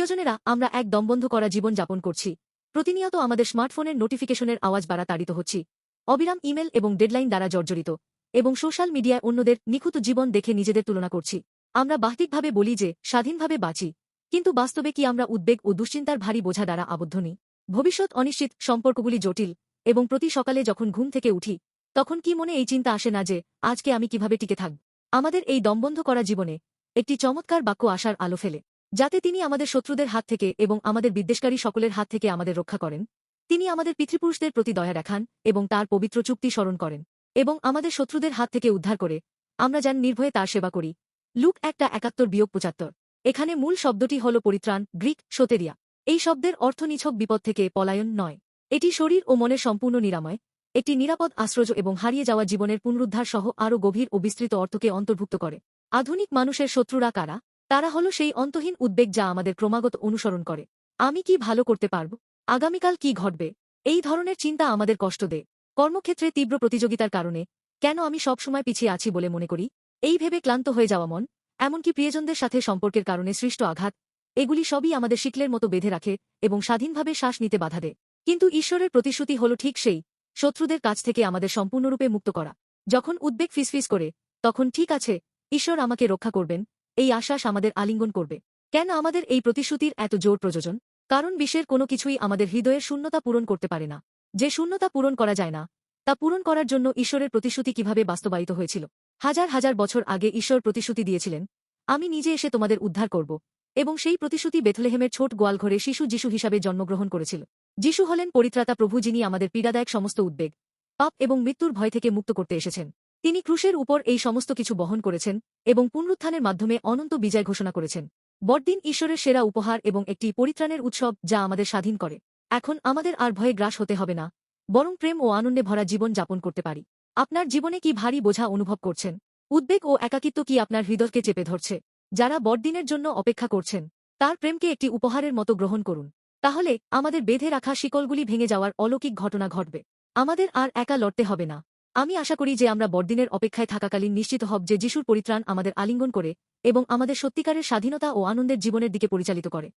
প্রিয়জনেরা, আমরা এক দমবন্ধ করা জীবন যাপন করছি। প্রতিনিয়ত আমাদের স্মার্টফোনের নোটিফিকেশনের আওয়াজ বাড়া তাড়িত হচ্ছি। অবিরাম ইমেল এবং ডেডলাইন দ্বারা জর্জরিত এবং সোশ্যাল মিডিয়ায় অন্যদের নিখুঁত জীবন দেখে নিজেদের তুলনা করছি। আমরা বাহ্যিকভাবে বলি যে, স্বাধীনভাবে বাঁচি। কিন্তু বাস্তবে কি আমরা উদ্বেগ ও দুশ্চিন্তার ভারী বোঝা দ্বারা আবদ্ধ নিই ভবিষ্যৎ অনিশ্চিত, সম্পর্কগুলি জটিল এবং প্রতি সকালে যখন ঘুম থেকে উঠি, তখন কি মনে এই চিন্তা আসে না যে, আজকে আমি কীভাবে টিকে থাকব? আমাদের এই দমবন্ধ করা জীবনে একটি চমৎকার বাক্য আশার আলো ফেলে। যাতে তিনি আমাদের শত্রুদের হাত থেকে এবং আমাদের বিদ্বেষকারী সকলের হাত থেকে আমাদের রক্ষা করেন। তিনি আমাদের পিতৃপুরুষদের প্রতি দয়া দেখান এবং তার পবিত্র চুক্তি স্মরণ করেন এবং আমাদের শত্রুদের হাত থেকে উদ্ধার করে আমরা যেন নির্ভয়ে তার সেবা করি। লুক একটা একাত্তর বিয়োগ পঁচাত্তর। এখানে মূল শব্দটি হল পরিত্রাণ, গ্রিক সোতেরিয়া। এই শব্দের অর্থ নিছক বিপদ থেকে পলায়ন নয়। এটি শরীর ও মনের সম্পূর্ণ নিরাময়, একটি নিরাপদ আশ্রয় এবং হারিয়ে যাওয়া জীবনের পুনরুদ্ধার সহ আরও গভীর ও বিস্তৃত অর্থকে অন্তর্ভুক্ত করে। আধুনিক মানুষের শত্রুরা কারা? তারা হল সেই অন্তহীন উদ্বেগ যা আমাদের ক্রমাগত অনুসরণ করে। আমি কি ভালো করতে পারব? আগামীকাল কি ঘটবে? এই ধরনের চিন্তা আমাদের কষ্ট দেয়। কর্মক্ষেত্রে তীব্র প্রতিযোগিতার কারণে কেন আমি সবসময় পিছিয়ে আছি বলে মনে করি? এই ভেবে ক্লান্ত হয়ে যাওয়া মন, এমনকি প্রিয়জনদের সাথে সম্পর্কের কারণে সৃষ্ট আঘাত, এগুলি সবই আমাদের শিকলের মতো বেঁধে রাখে এবং স্বাধীনভাবে শ্বাস নিতে বাধা দেয়। কিন্তু ঈশ্বরের প্রতিশ্রুতি হল ঠিক সেই, শত্রুদের কাছ থেকে আমাদের সম্পূর্ণরূপে মুক্ত করা। যখন উদ্বেগ ফিসফিস করে, তখন ঠিক আছে, ঈশ্বর আমাকে রক্ষা করবেন এই আশ্বাস আমাদের আলিঙ্গন করবে। কেন আমাদের এই প্রতিশ্রুতির এত জোর প্রযোজন? কারণ বিশ্বের কোনো কিছুই আমাদের হৃদয়ের শূন্যতা পূরণ করতে পারে না। যে শূন্যতা পূরণ করা যায় না, তা পূরণ করার জন্য ঈশ্বরের প্রতিশ্রুতি কীভাবে বাস্তবায়িত হয়েছিল? হাজার হাজার বছর আগে ঈশ্বর প্রতিশ্রুতি দিয়েছিলেন, আমি নিজে এসে তোমাদের উদ্ধার করব। এবং সেই প্রতিশ্রুতি বেথলেহেমের ছোট গোয়ালঘরে শিশু যিশু হিসাবে জন্মগ্রহণ করেছিল। যিশু হলেন পরিত্রাতা প্রভু যিনি আমাদের পীড়াদায়ক সমস্ত উদ্বেগ, পাপ এবং মৃত্যুর ভয় থেকে মুক্ত করতে এসেছেন। তিনি ক্রুশের উপর এই সমস্ত কিছু বহন করেছেন এবং পুনরুত্থানের মাধ্যমে অনন্ত বিজয় ঘোষণা করেছেন। বড়দিন ঈশ্বরের সেরা উপহার এবং একটি পরিত্রাণের উৎসব যা আমাদের স্বাধীন করে। এখন আমাদের আর ভয়ে গ্রাস হতে হবে না, বরং প্রেম ও আনন্দে ভরা জীবন যাপন করতে পারি। আপনার জীবনে কি ভারী বোঝা অনুভব করছেন? উদ্বেগ ও একাকিত্ব কি আপনার হৃদয়কে চেপে ধরছে? যারা বড়দিনের জন্য অপেক্ষা করছেন, তার প্রেমকে একটি উপহারের মতো গ্রহণ করুন। তাহলে আমাদের বেঁধে রাখা শিকলগুলি ভেঙে যাওয়ার অলৌকিক ঘটনা ঘটবে। আমাদের আর একা লড়তে হবে না। আমি আশা করি যে আমরা বড়দিনের অপেক্ষায় থাকাকালীন নিশ্চিত হব যে যিশুর পরিত্রাণ আমাদের আলিঙ্গন করে এবং আমাদের সত্যিকারের স্বাধীনতা ও আনন্দের জীবনের দিকে পরিচালিত করে।